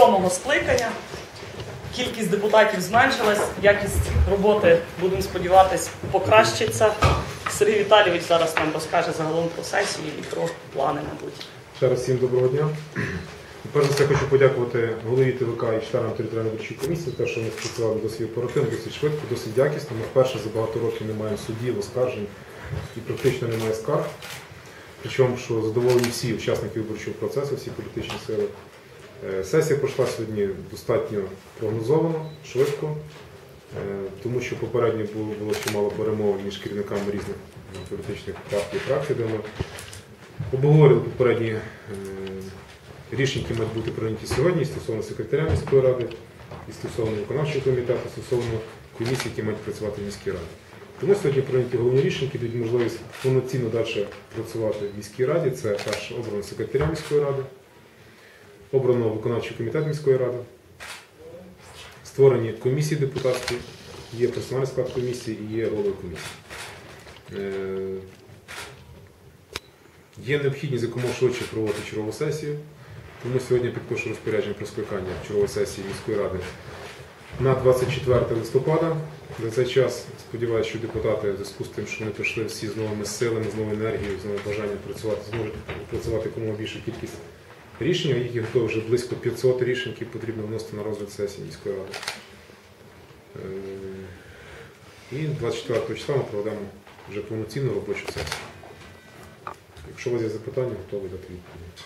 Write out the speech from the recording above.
сьомого скликання. Кількість депутатів зменшилась, якість роботи, будемо сподіватися, покращиться. Сергій Віталійович зараз нам розкаже загалом про сесію і про плани, мабуть. Ще раз всім доброго дня. Перш за все хочу подякувати голові ТВК і членам територіальної виборчої комісії, за те, що вони спрацювали досить оперативно, досить швидко, досить якісно. Ми вперше за багато років не маємо судів, оскаржень і практично немає скарг. Причому, що задоволені всі учасники виборчого процесу, всі політичні сили. Е, Сесія пройшла сьогодні достатньо прогнозовано, швидко, е, тому що попередньо було, чимало перемовин між керівниками різних е, політичних партій і фракцій, де ми обговорили попередні рішення, які мають бути прийняті сьогодні стосовно секретаря міської ради і стосовно виконавчого комітету, стосовно комісій, які мають працювати в міській раді. Тому сьогодні прийняті головні рішення, які дають можливість повноцінно далі працювати в міській раді. Це перше обрано секретаря міської ради, обрано виконавчий комітет міської ради, створені комісії депутатські, є персональний склад комісії і є голови комісії. Е, Є необхідність якомога швидше проводити чергову сесію, тому сьогодні підпишу розпорядження про скликання чергової сесії міської ради на 24 листопада. За цей час сподіваюся, що депутати в зв'язку з тим, що вони прийшли всі з новими силами, з новою енергією, з новим бажанням працювати, зможуть працювати якомога більшу кількість рішень. яких то вже близько 500 рішень, які потрібно вносити на розгляд сесії міської ради. Е, І 24 числа ми проведемо вже повноцінну робочу сесію. Якщо у вас є запитання, готовий дати відповідь.